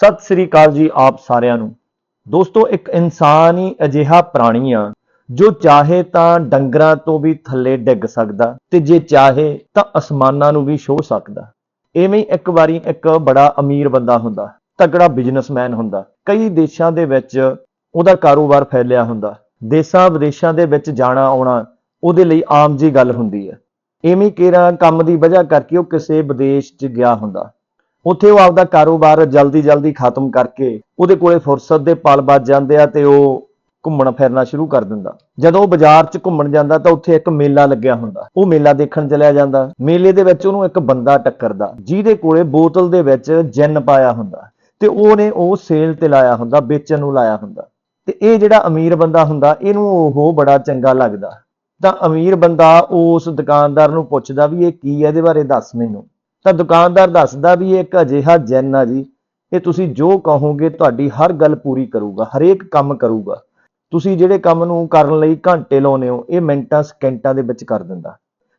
ਸਤਿ ਸ੍ਰੀ ਅਕਾਲ ਜੀ ਆਪ ਸਾਰਿਆਂ ਨੂੰ। ਦੋਸਤੋ, ਇੱਕ ਇਨਸਾਨ ਹੀ ਅਜਿਹਾ ਪ੍ਰਾਣੀ ਆ, ਜੋ ਚਾਹੇ ਤਾਂ ਡੰਗਰਾਂ ਤੋਂ ਵੀ ਥੱਲੇ ਡਿੱਗ ਸਕਦਾ ਤੇ ਜੇ ਚਾਹੇ ਤਾਂ ਅਸਮਾਨਾਂ ਨੂੰ ਵੀ ਛੋਹ ਸਕਦਾ। ਐਵੇਂ ਇੱਕ ਵਾਰੀ ਇੱਕ ਬੜਾ ਅਮੀਰ ਬੰਦਾ ਹੁੰਦਾ, ਤਕੜਾ ਬਿਜ਼ਨਸਮੈਨ ਹੁੰਦਾ, ਕਈ ਦੇਸ਼ਾਂ ਦੇ ਵਿੱਚ ਉਹਦਾ ਕਾਰੋਬਾਰ ਫੈਲਿਆ ਹੁੰਦਾ, ਦੇਸ਼ਾਂ ਵਿਦੇਸ਼ਾਂ ਦੇ ਵਿੱਚ ਜਾਣਾ ਆਉਣਾ, ਉਹਦੇ ਲਈ ਆਮ ਜੀ ਗੱਲ ਹੁੰਦੀ ਹੈ ਐਵੇਂ ਕਿਹੜਾ ਕੰਮ ਦੀ ਵਜ੍ਹਾ ਕਰਕੇ ਉਹ ਕਿਸੇ ਵਿਦੇਸ਼ 'ਚ ਗਿਆ ਹੁੰਦਾ। ਉੱਥੇ ਉਹ ਆਪਦਾ ਕਾਰੋਬਾਰ ਜਲਦੀ ਜਲਦੀ ਖਤਮ ਕਰਕੇ ਉਹਦੇ ਕੋਲੇ ਫੁਰਸਤ ਦੇ ਪਲ ਵੱਜ ਜਾਂਦੇ ਆ ਤੇ ਉਹ ਘੁੰਮਣਾ ਫਿਰਨਾ ਸ਼ੁਰੂ ਕਰ ਦਿੰਦਾ। ਜਦੋਂ ਉਹ ਬਾਜ਼ਾਰ 'ਚ ਘੁੰਮਣ ਜਾਂਦਾ ਤਾਂ ਉੱਥੇ ਇੱਕ ਮੇਲਾ ਲੱਗਿਆ ਹੁੰਦਾ। ਉਹ ਮੇਲਾ ਦੇਖਣ ਚਲਿਆ ਜਾਂਦਾ। ਮੇਲੇ ਦੇ ਵਿੱਚ ਉਹਨੂੰ ਇੱਕ ਬੰਦਾ ਟੱਕਰਦਾ, ਜਿਹਦੇ ਕੋਲੇ ਬੋਤਲ ਦੇ ਵਿੱਚ ਜਿੰਨ ਪਾਇਆ ਹੁੰਦਾ ਤੇ ਉਹਨੇ ਉਹ ਸੇਲ ਤੇ ਲਾਇਆ ਹੁੰਦਾ, ਵੇਚਣ ਨੂੰ ਲਾਇਆ ਹੁੰਦਾ। ਤੇ ਇਹ ਜਿਹੜਾ ਅਮੀਰ ਬੰਦਾ ਹੁੰਦਾ, ਇਹਨੂੰ ਉਹ ਬੜਾ ਚੰਗਾ ਲੱਗਦਾ। ਤਾਂ ਅਮੀਰ ਬੰਦਾ ਉਸ ਦੁਕਾਨਦਾਰ ਨੂੰ ਪੁੱਛਦਾ ਵੀ ਇਹ ਕੀ ਹੈ ਇਹਦੇ ਬਾਰੇ ਦੱਸ ਮੈਨੂੰ। ਤਾਂ ਦੁਕਾਨਦਾਰ ਦੱਸਦਾ ਵੀ ਇਹ ਇੱਕ ਅਜਿਹਾ ਜੈਨ ਆ ਜੀ। ਇਹ ਤੁਸੀਂ ਜੋ ਕਹੋਗੇ, ਤੁਹਾਡੀ ਹਰ ਗੱਲ ਪੂਰੀ ਕਰੂਗਾ, ਹਰੇਕ ਕੰਮ ਕਰੂਗਾ। ਤੁਸੀਂ ਜਿਹੜੇ ਕੰਮ ਨੂੰ ਕਰਨ ਲਈ ਘੰਟੇ ਲਾਉਨੇ ਹੋ, ਇਹ ਮਿੰਟਾਂ, ਸਕਿੰਟਾਂ ਦੇ ਵਿੱਚ ਕਰ ਦਿੰਦਾ।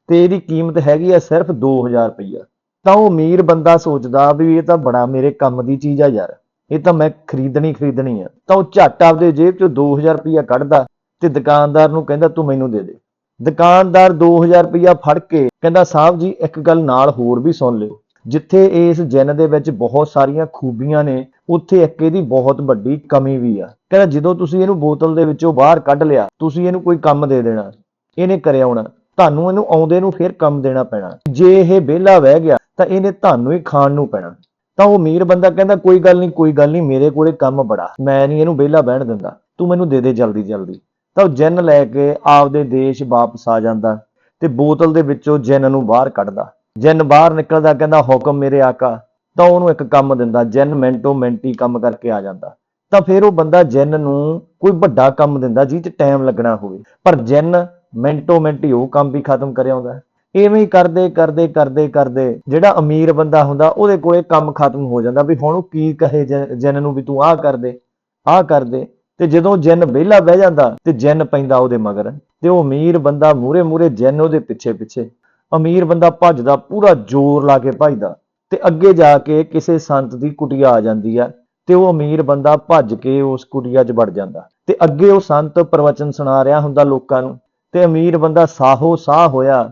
ਤੇ ਇਹਦੀ ਕੀਮਤ ਹੈਗੀ ਆ ਸਿਰਫ 2000 ਰੁਪਈਆ। ਤਾਂ ਉਹ ਅਮੀਰ ਬੰਦਾ ਸੋਚਦਾ ਵੀ ਇਹ ਤਾਂ ਬੜਾ ਮੇਰੇ ਕੰਮ ਦੀ ਚੀਜ਼ ਆ ਯਾਰ। ਇਹ ਤਾਂ ਮੈਂ ਖਰੀਦਣੀ ਖਰੀਦਣੀ ਆ। ਤਾਂ ਉਹ ਝੱਟ ਆਪਦੇ ਜੇਬ ਚੋਂ 2000 ਰੁਪਈਆ ਕੱਢਦਾ ਤੇ ਦੁਕਾਨਦਾਰ ਨੂੰ ਕਹਿੰਦਾ, ਤੂੰ ਮੈਨੂੰ ਦੇ ਦੇ। ਦੁਕਾਨਦਾਰ 2000 ਰੁਪਇਆ ਫੜ ਕੇ ਕਹਿੰਦਾ, ਸਾਹਿਬ ਜੀ, ਇੱਕ ਗੱਲ ਨਾਲ ਹੋਰ ਵੀ ਸੁਣ ਲਿਓ। ਜਿੱਥੇ ਇਸ ਜਿੰਨ ਦੇ ਵਿੱਚ ਬਹੁਤ ਸਾਰੀਆਂ ਖੂਬੀਆਂ ਨੇ, ਉੱਥੇ ਇੱਕ ਇਹਦੀ ਬਹੁਤ ਵੱਡੀ ਕਮੀ ਵੀ ਆ। ਕਹਿੰਦਾ, ਜਦੋਂ ਤੁਸੀਂ ਇਹਨੂੰ ਬੋਤਲ ਦੇ ਵਿੱਚੋਂ ਬਾਹਰ ਕੱਢ ਲਿਆ, ਤੁਸੀਂ ਇਹਨੂੰ ਕੋਈ ਕੰਮ ਦੇ ਦੇਣਾ, ਇਹਨੇ ਕਰਿਆ ਆਉਣਾ ਤੁਹਾਨੂੰ ਇਹਨੂੰ ਆਉਂਦੇ ਨੂੰ ਫਿਰ ਕੰਮ ਦੇਣਾ ਪੈਣਾ। ਜੇ ਇਹ ਵਿਹਲਾ ਬਹਿ ਗਿਆ, ਤਾਂ ਇਹਨੇ ਤੁਹਾਨੂੰ ਹੀ ਖਾਣ ਨੂੰ ਪੈਣਾ। ਤਾਂ ਉਹ ਅਮੀਰ ਬੰਦਾ ਕਹਿੰਦਾ, ਕੋਈ ਗੱਲ ਨਹੀਂ, ਕੋਈ ਗੱਲ ਨਹੀਂ, ਮੇਰੇ ਕੋਲੇ ਕੰਮ ਬੜਾ। ਮੈਂ ਨਹੀਂ ਇਹਨੂੰ ਵਿਹਲਾ ਬਹਿਣ ਦਿੰਦਾ। ਤੂੰ ਮੈਨੂੰ ਦੇ ਦੇ ਜਲਦੀ ਜਲਦੀ। ਤਾਂ ਉਹ ਜਿੰਨ ਲੈ ਕੇ ਆਪਦੇ ਦੇਸ਼ ਵਾਪਸ ਆ ਜਾਂਦਾ ਤੇ ਬੋਤਲ ਦੇ ਵਿੱਚੋਂ ਜਿੰਨ ਨੂੰ ਬਾਹਰ ਕੱਢਦਾ। ਜਿੰਨ ਬਾਹਰ ਨਿਕਲਦਾ, ਕਹਿੰਦਾ, ਹੁਕਮ ਮੇਰੇ ਆਕਾ। ਤਾਂ ਉਹਨੂੰ ਇੱਕ ਕੰਮ ਦਿੰਦਾ, ਜਿੰਨ ਮਿੰਟੋ ਮਿੰਟੀ ਕੰਮ ਕਰਕੇ ਆ ਜਾਂਦਾ। ਤਾਂ ਫਿਰ ਉਹ ਬੰਦਾ ਜਿੰਨ ਨੂੰ ਕੋਈ ਵੱਡਾ ਕੰਮ ਦਿੰਦਾ ਜਿਹ 'ਚ ਟਾਈਮ ਲੱਗਣਾ ਹੋਵੇ। ਪਰ ਜਿੰਨ ਮਿੰਟੋ ਮਿੰਟ ਹੀ ਉਹ ਕੰਮ ਵੀ ਖਤਮ ਕਰਿਆ ਆਉਂਦਾ ਐਵੇਂ ਹੀ ਕਰਦੇ ਕਰਦੇ ਕਰਦੇ ਕਰਦੇ ਜਿਹੜਾ ਅਮੀਰ ਬੰਦਾ ਹੁੰਦਾ, ਉਹਦੇ ਕੋਲੇ ਕੰਮ ਖਤਮ ਹੋ ਜਾਂਦਾ ਵੀ ਹੁਣ ਉਹ ਕੀ ਕਹੇ ਜਿ- ਜਿੰਨ ਨੂੰ ਵੀ ਤੂੰ ਆਹ ਕਰ ਦੇ, ਆਹ ਕਰ ਦੇ। ਤੇ ਜਦੋਂ ਜਿੰਨ ਵਿਹਲਾ ਬਹਿ ਜਾਂਦਾ ਤੇ ਜਿੰਨ ਪੈਂਦਾ ਉਹਦੇ ਮਗਰ, ਤੇ ਉਹ ਅਮੀਰ ਬੰਦਾ ਮੂਰੇ ਮੂਰੇ ਜਿੰਨ ਉਹਦੇ ਪਿੱਛੇ ਪਿੱਛੇ ਅਮੀਰ ਬੰਦਾ ਭੱਜਦਾ, ਪੂਰਾ ਜ਼ੋਰ ਲਾ ਕੇ ਭੱਜਦਾ, ਤੇ ਅੱਗੇ ਜਾ ਕੇ ਕਿਸੇ ਸੰਤ ਦੀ ਕੁਟੀਆ ਆ ਜਾਂਦੀ ਆ, ਤੇ ਉਹ ਅਮੀਰ ਬੰਦਾ ਭੱਜ ਕੇ ਉਸ ਕੁਟੀਆ 'ਚ ਵੜ ਜਾਂਦਾ, ਤੇ ਅੱਗੇ ਉਹ ਸੰਤ ਪ੍ਰਵਚਨ ਸੁਣਾ ਰਿਹਾ ਹੁੰਦਾ ਲੋਕਾਂ ਨੂੰ, ਤੇ ਅਮੀਰ ਬੰਦਾ ਸਾਹੋ ਸਾਹ ਹੋਇਆ,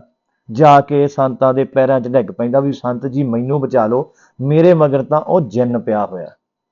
ਜਾ ਕੇ ਸੰਤਾਂ ਦੇ ਪੈਰਾਂ 'ਚ ਡਿੱਗ ਪੈਂਦਾ ਵੀ ਸੰਤ ਜੀ ਮੈਨੂੰ ਬਚਾ ਲਓ, ਮੇਰੇ ਮਗਰ ਤਾਂ ਉਹ ਜਿੰਨ ਪਿਆ ਹੋਇਆ।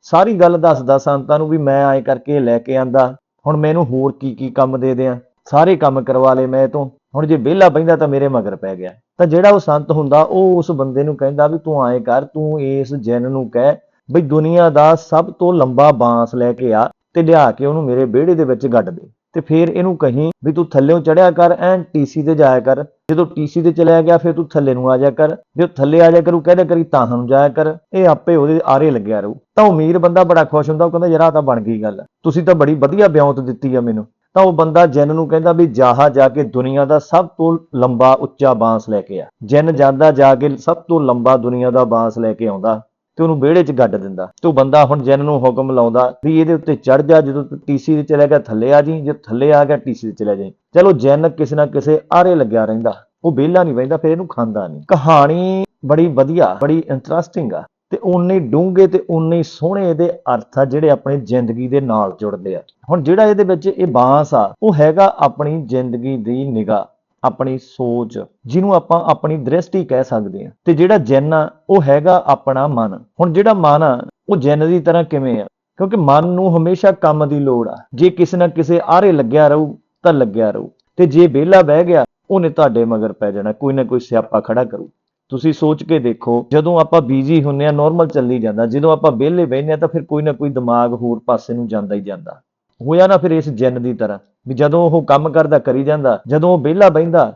ਸਾਰੀ ਗੱਲ ਦੱਸਦਾ ਸੰਤਾਂ ਨੂੰ ਵੀ ਮੈਂ ਐਂ ਕਰਕੇ ਲੈ ਕੇ ਆਂਦਾ, ਹੁਣ ਮੈਨੂੰ ਹੋਰ ਕੀ ਕੀ ਕੰਮ ਦੇ ਦਿਆਂ, ਸਾਰੇ ਕੰਮ ਕਰਵਾ ਲਏ ਮੈਂ ਤੋਂ, ਹੁਣ ਜੇ ਵਿਹਲਾ ਬੈਂਦਾ ਤਾਂ ਮੇਰੇ ਮਗਰ ਪੈ ਗਿਆ। ਤਾਂ ਜਿਹੜਾ ਉਹ ਸੰਤ ਹੁੰਦਾ, ਉਹ ਉਸ ਬੰਦੇ ਨੂੰ ਕਹਿੰਦਾ ਵੀ ਤੂੰ ਐਂ ਕਰ, ਤੂੰ ਇਸ ਜਿੰਨ ਨੂੰ ਕਹਿ ਬਈ ਦੁਨੀਆ ਦਾ ਸਭ ਤੋਂ ਲੰਬਾ ਬਾਂਸ ਲੈ ਕੇ ਆ ਤੇ ਲਿਆ ਕੇ ਉਹਨੂੰ ਮੇਰੇ ਵਿਹੜੇ ਦੇ ਵਿੱਚ ਗੱਡ ਦੇ। ਤੇ ਫਿਰ ਇਹਨੂੰ ਕਹੀਂ ਵੀ ਤੂੰ ਥੱਲੇੋਂ ਚੜਿਆ ਕਰ ਐਨ ਟੀਸੀ ਤੇ ਜਾਇਆ ਕਰ ਜਦੋਂ ਟੀਸੀ ਤੇ ਚਲਿਆ ਗਿਆ, ਫਿਰ ਤੂੰ ਥੱਲੇ ਨੂੰ ਆ ਜਾ ਕਰ। ਜੇ ਥੱਲੇ ਆ ਜਾ ਕਰੂ ਕਹਿੰਦੇ ਕਰੀ ਤਾਂ ਨੂੰ ਜਾਇਆ ਕਰ। ਇਹ ਆਪੇ ਉਹਦੇ ਆਰੇ ਲੱਗਿਆ ਰਹੂ। ਤਾਂ ਉਹ ਅਮੀਰ ਬੰਦਾ ਬੜਾ ਖੁਸ਼ ਹੁੰਦਾ, ਉਹ ਕਹਿੰਦਾ, ਯਾਰ, ਆਹ ਤਾਂ ਬਣ ਗਈ ਗੱਲ। ਤੁਸੀਂ ਤਾਂ ਬੜੀ ਵਧੀਆ ਬਿਉਂਤ ਦਿੱਤੀ ਆ ਮੈਨੂੰ। ਤਾਂ ਉਹ ਬੰਦਾ ਜਿੰਨ ਨੂੰ ਕਹਿੰਦਾ ਵੀ, ਜਾਹਾ ਜਾ ਕੇ ਦੁਨੀਆ ਦਾ ਸਭ ਤੋਂ ਲੰਬਾ ਉੱਚਾ ਬਾਂਸ ਲੈ ਕੇ ਆ। ਜਿੰਨ ਜਾਂਦਾ ਜਾ ਕੇ ਸਭ ਤੋਂ ਲੰਬਾ ਦੁਨੀਆ ਦਾ ਬਾਂਸ ਲੈ ਕੇ ਆਉਂਦਾ। ਤੇ ਉਹਨੂੰ ਵਿਹੜੇ 'ਚ ਗੱਡ ਦਿੰਦਾ। ਤੇ ਉਹ ਬੰਦਾ ਹੁਣ ਜਿੰਨ ਨੂੰ ਹੁਕਮ ਲਾਉਂਦਾ ਵੀ ਇਹਦੇ ਉੱਤੇ ਚੜ ਜਾ, ਜਦੋਂ ਤੂੰ ਟੀਸੀ ਤੇ ਚਲਿਆ ਗਿਆ, ਥੱਲੇ ਆ ਜੀ ਜੇ ਥੱਲੇ ਆ ਗਿਆ ਟੀਸੀ ਤੇ ਚਲਿਆ ਜਾਈ। ਚਲੋ ਜਿੰਨ ਕਿਸੇ ਨਾ ਕਿਸੇ ਆਰੇ ਲੱਗਿਆ ਰਹਿੰਦਾ। ਉਹ ਵਿਹਲਾ ਨਹੀਂ ਬਹਿੰਦਾ, ਫਿਰ ਇਹਨੂੰ ਖਾਂਦਾ ਨਹੀਂ। ਕਹਾਣੀ ਬੜੀ ਵਧੀਆ, ਬੜੀ ਇੰਟਰਸਟਿੰਗ ਆ। ਤੇ ਉਨੇ ਡੂੰਘੇ ਤੇ ਉਨੇ ਸੋਹਣੇ ਇਹਦੇ ਅਰਥ ਆ ਜਿਹੜੇ ਆਪਣੀ ਜ਼ਿੰਦਗੀ ਦੇ ਨਾਲ ਜੁੜਦੇ ਆ। ਹੁਣ ਜਿਹੜਾ ਇਹਦੇ ਵਿੱਚ ਇਹ ਬਾਂਸ ਆ, ਉਹ ਹੈਗਾ ਆਪਣੀ ਜ਼ਿੰਦਗੀ ਦੀ ਨਿਗਾਹ। ਆਪਣੀ ਸੋਚ, ਜਿਹਨੂੰ ਆਪਾਂ ਆਪਣੀ ਦ੍ਰਿਸ਼ਟੀ ਕਹਿ ਸਕਦੇ ਆ ਤੇ ਜਿਹੜਾ ਜਿੰਨ ਆ, ਉਹ ਹੈਗਾ ਆਪਣਾ ਮਨ। ਹੁਣ ਜਿਹੜਾ ਮਨ ਆ, ਉਹ ਜਨ ਦੀ ਤਰ੍ਹਾਂ ਕਿਵੇਂ ਆ? ਕਿਉਂਕਿ ਮਨ ਨੂੰ ਹਮੇਸ਼ਾ ਕੰਮ ਦੀ ਲੋੜ ਆ। ਜੇ ਕਿਸੇ ਨਾ ਕਿਸੇ ਆਰੇ ਲੱਗਿਆ ਰਹੂ, ਤਾਂ ਲੱਗਿਆ ਰਹੂ। ਤੇ ਜੇ ਵਿਹਲਾ ਬਹਿ ਗਿਆ, ਉਹਨੇ ਤੁਹਾਡੇ ਮਗਰ ਪੈ ਜਾਣਾ। ਕੋਈ ਨਾ ਕੋਈ ਸਿਆਪਾ ਖੜਾ ਕਰੂ। ਤੁਸੀਂ ਸੋਚ ਕੇ ਦੇਖੋ, ਜਦੋਂ ਆਪਾਂ ਬੀਜੀ ਹੁੰਨੇ ਆ ਨਾਰਮਲ ਚੱਲੀ ਜਾਂਦਾ। ਜਦੋਂ ਆਪਾਂ ਵਿਹਲੇ ਬਹਿੰਦੇ ਆ ਤਾਂ ਫਿਰ ਕੋਈ ਨਾ ਕੋਈ ਦਿਮਾਗ ਹੋਰ ਪਾਸੇ ਨੂੰ ਜਾਂਦਾ ਹੀ ਜਾਂਦਾ। ਹੋਇਆ ਨਾ ਫਿਰ ਇਸ ਜਿੰਨ ਦੀ ਤਰ੍ਹਾਂ, ਵੀ ਜਦੋਂ ਉਹ ਕੰਮ ਕਰਦਾ, ਕਰੀ ਜਾਂਦਾ, ਜਦੋਂ ਉਹ ਵਿਹਲਾ ਬਹਿੰਦਾ,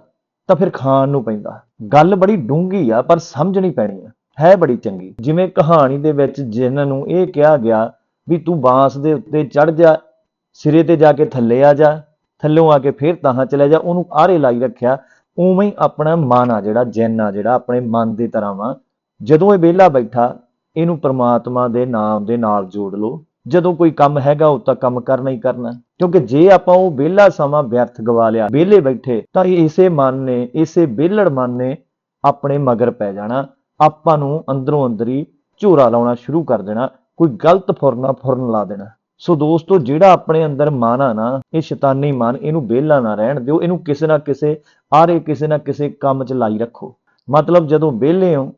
ਤਾਂ ਫਿਰ ਖਾਣ ਨੂੰ ਪੈਂਦਾ। ਗੱਲ ਬੜੀ ਡੂੰਘੀ ਆ, ਪਰ ਸਮਝਣੀ ਪੈਣੀ ਆ। ਹੈ ਬੜੀ ਚੰਗੀ। ਜਿਵੇਂ ਕਹਾਣੀ ਦੇ ਵਿੱਚ ਜਿੰਨ ਨੂੰ ਇਹ ਕਿਹਾ ਗਿਆ ਵੀ ਤੂੰ ਬਾਂਸ ਦੇ ਉੱਤੇ ਚੜ ਜਾ, ਸਿਰੇ ਤੇ ਜਾ ਕੇ ਥੱਲੇ ਆ ਜਾ, ਥੱਲੋਂ ਆ ਕੇ ਫਿਰ ਤਾਹਾਂ ਚਲੇ ਜਾ, ਉਹਨੂੰ ਆਰੇ ਲਾਈ ਰੱਖਿਆ, ਉਵੇਂ ਹੀ ਆਪਣਾ ਮਨ ਆ ਜਿਹੜਾ, ਜਿੰਨ ਆ ਜਿਹੜਾ, ਆਪਣੇ ਮਨ ਦੀ ਤਰ੍ਹਾਂ ਵਾ। ਜਦੋਂ ਇਹ ਵਿਹਲਾ ਬੈਠਾ, ਇਹਨੂੰ ਪ੍ਰਮਾਤਮਾ ਦੇ ਨਾਮ ਦੇ ਨਾਲ ਜੋੜ ਲਓ। ਜਦੋਂ ਕੋਈ ਕੰਮ ਹੈਗਾ, ਉਹ ਤਾਂ ਕੰਮ ਕਰਨਾ ਹੀ ਕਰਨਾ। ਕਿਉਂਕਿ ਜੇ ਆਪਾਂ ਉਹ ਵਿਹਲਾ ਸਮਾਂ ਵਿਅਰਥ ਗਵਾ ਲਿਆ, ਵਿਹਲੇ ਬੈਠੇ, ਤਾਂ ਇਸੇ ਮਨ ਨੇ, ਇਸੇ ਵਿਹਲੜ ਮਨ ਨੇ ਆਪਣੇ ਮਗਰ ਪੈ ਜਾਣਾ। ਆਪਾਂ ਨੂੰ ਅੰਦਰੋਂ ਅੰਦਰੀ ਝੂਰਾ ਲਾਉਣਾ ਸ਼ੁਰੂ ਕਰ ਦੇਣਾ, ਕੋਈ ਗਲਤ ਫੁਰਨਾ ਫੁਰਨ ਲਾ ਦੇਣਾ। ਸੋ ਦੋਸਤੋ, ਜਿਹੜਾ ਆਪਣੇ ਅੰਦਰ ਮਨ ਆ ਨਾ, ਇਹ ਸ਼ੈਤਾਨੀ ਮਨ, ਇਹਨੂੰ ਵਿਹਲਾ ਨਾ ਰਹਿਣ ਦਿਓ, ਇਹਨੂੰ ਕਿਸੇ ਨਾ ਕਿਸੇ ਆਰੇ, ਕਿਸੇ ਨਾ ਕਿਸੇ ਕੰਮ 'ਚ ਲਾਈ ਰੱਖੋ। ਮਤਲਬ ਜਦੋਂ ਵਿਹਲੇ ਹੋ,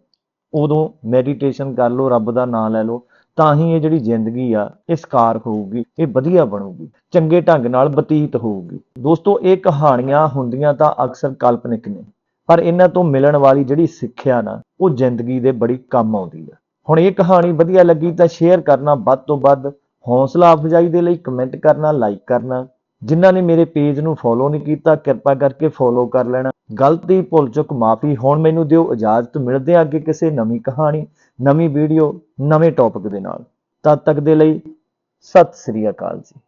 ਉਦੋਂ ਮੈਡੀਟੇਸ਼ਨ ਕਰ ਲਓ, ਰੱਬ ਦਾ ਨਾਮ ਲੈ ਲਓ। ਤਾਂ ਹੀ ਇਹ ਜਿਹੜੀ ਜ਼ਿੰਦਗੀ ਆ, ਇਹ ਸਕਾਰ ਹੋਊਗੀ, ਇਹ ਵਧੀਆ ਬਣੂਗੀ, ਚੰਗੇ ਢੰਗ ਨਾਲ ਬਤੀਤ ਹੋਊਗੀ। ਦੋਸਤੋ, ਇਹ ਕਹਾਣੀਆਂ ਹੁੰਦੀਆਂ ਤਾਂ ਅਕਸਰ ਕਾਲਪਨਿਕ ਨੇ, ਪਰ ਇਹਨਾਂ ਤੋਂ ਮਿਲਣ ਵਾਲੀ ਜਿਹੜੀ ਸਿੱਖਿਆ ਨਾ, ਉਹ ਜ਼ਿੰਦਗੀ ਦੇ ਬੜੀ ਕੰਮ ਆਉਂਦੀ ਆ। ਹੁਣ ਇਹ ਕਹਾਣੀ ਵਧੀਆ ਲੱਗੀ ਤਾਂ ਸ਼ੇਅਰ ਕਰਨਾ ਵੱਧ ਤੋਂ ਵੱਧ, ਹੌਸਲਾ ਅਫਜ਼ਾਈ ਦੇ ਲਈ ਕਮੈਂਟ ਕਰਨਾ, ਲਾਈਕ ਕਰਨਾ। ਜਿਨ੍ਹਾਂ ਨੇ ਮੇਰੇ ਪੇਜ ਨੂੰ ਫੋਲੋ ਨਹੀਂ ਕੀਤਾ, ਕਿਰਪਾ ਕਰਕੇ ਫੋਲੋ ਕਰ ਲੈਣਾ। ਗਲਤੀ ਭੁੱਲ ਚੁੱਕ ਮਾਫੀ ਹੁਣ ਮੈਨੂੰ ਦਿਓ, ਇਜਾਜ਼ਤ ਮਿਲਦੇ ਆ ਅੱਗੇ ਕਿਸੇ ਨਵੀਂ ਕਹਾਣੀ, ਨਵੀਂ ਵੀਡੀਓ ਨਵੇਂ ਟੌਪਿਕ ਦੇ ਨਾਲ। ਤਦ ਤੱਕ ਦੇ ਲਈ ਸਤਿ ਸ੍ਰੀ ਅਕਾਲ ਜੀ।